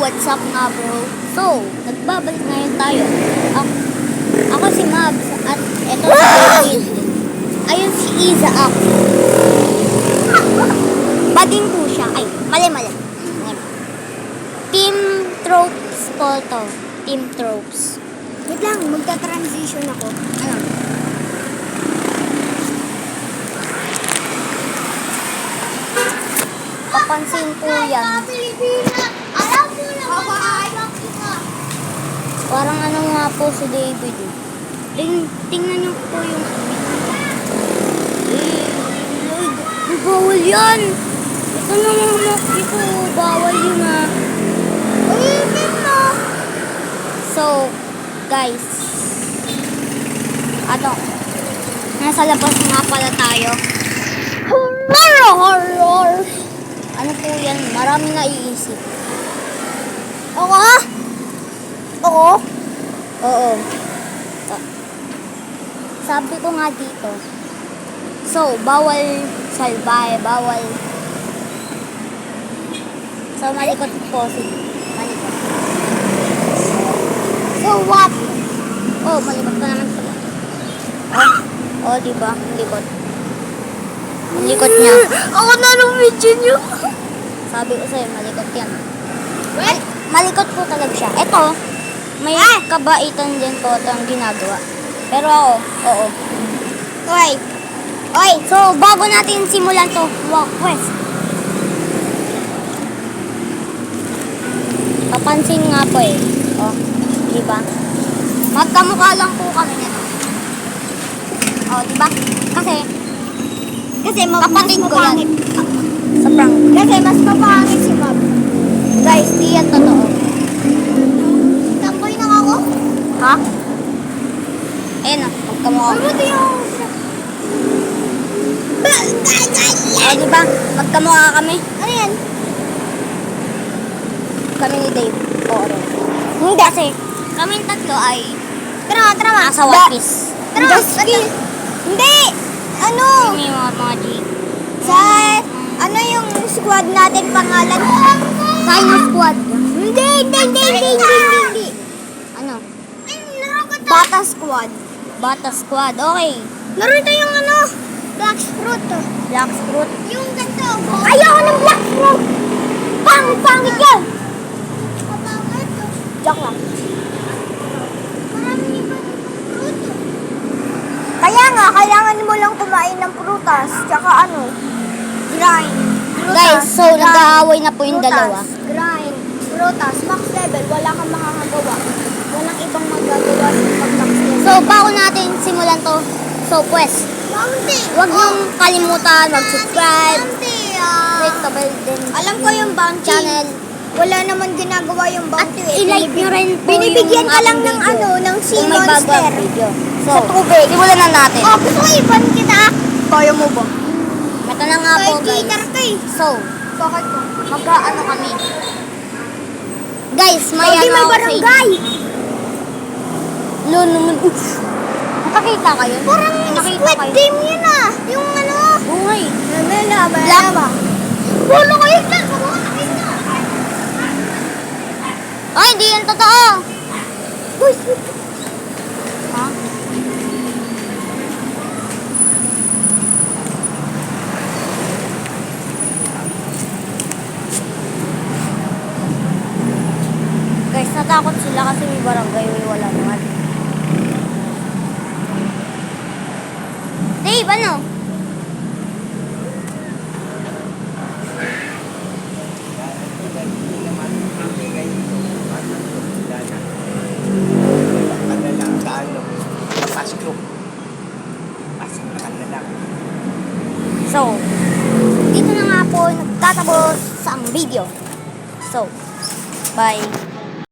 what's up nga bro? So, nagbabalik ngayon tayo. Ako, ako si Mabs at eto si David. Ayun si Isaac. Bading po siya. Ay, mali mali. Team Tropes po to. Team Tropes. Wait lang, magta-transition ako. Ano? Papansin po yan. Alam mo na Parang ano nga po si David. eh. Ting tingnan niyo po yung Eh, Lord, bawal yan. Ito naman mo, ito, bawal yun ah. Ulitin mo. So, guys, ano, nasa labas nga pala tayo. Horror, horror. Ano po yan? Marami na iisip. Ako ha? Oo. Oo. Sa- Sabi ko nga dito. So, bawal salbahe, bawal. So, malikot po si malikot. So what? Oh, malikot pa naman pala. Oh, oh, di ba? Likot. Ang likot niya. Ako na nung video niyo. Sabi ko sa'yo, malikot yan. Ay, malikot po talaga siya. Ito, may kabaitan din po itong ginagawa. Pero ako, oo. Oy. Oy, so bago natin simulan to walk quest. Papansin nga po eh. Oh, di ba? Magkamukha lang po kami nito. Oh, di ba? Kasi Kasi ma- Kapatid mas ko yan. sa prank. Kasi mas mapangit si Mab. Guys, di yan totoo. Tampoy na ako. Ha? Ayun na, magkamukha. Ano to yung... Oh, di ba? Magkamukha kami. Ano yan? Kami ni Dave. Oo, rin. Hindi kasi, kami tatlo ay Tara, tara nasa One Piece. Tara, tara. Hindi! Ano? Kami yung mga mga G. Sa... Ano yung squad natin pangalan? Dino Squad. Hindi, hindi, hindi, hindi, hindi, hindi. Ano? Bata squad. Bata Squad. Okay. Laro tayong ano? Black fruit. Black Fruit. Yung ganito. Ayoko ng black fruit! Pangit, pangit yan! Joke lang. Kaya nga, kailangan mo lang kumain ng prutas, tsaka ano, grind. Prutas, Guys, so nag-aaway na po yung prutas, dalawa. Grind, prutas, max level, wala kang makakagawa. Walang ibang magagawa sa pag max level. So, bago natin simulan to, so. Bounty! Huwag niyong kalimutan mag-subscribe, ah. click the bell din. Alam ko yung bounty. Channel. Wala naman ginagawa yung At bounty. eh. i-like nyo rin po Binibigyan ka lang ng ano, ng sea monster. So, Sa tubig. simulan na natin. Oh, gusto ko ipan kita. Kaya mo ba? Ito na nga po, guys. So, mag-ano kami. Guys, may Hindi ano ako sa barangay. Lo naman. Uff. Nakakita kayo? Parang Nakita squid kayo? game yun ah. Yung ano. Buhay. Lamela, Black. Pulo kayo dyan. Ay, hindi yan totoo. Uy, Ha? Guys, natakot sila kasi may barangay, may wala naman. Dave, ano? Ano lang, sa ano, pass group. Pass na lang. So, dito na nga po nagtatapos sa ang video. So, bye.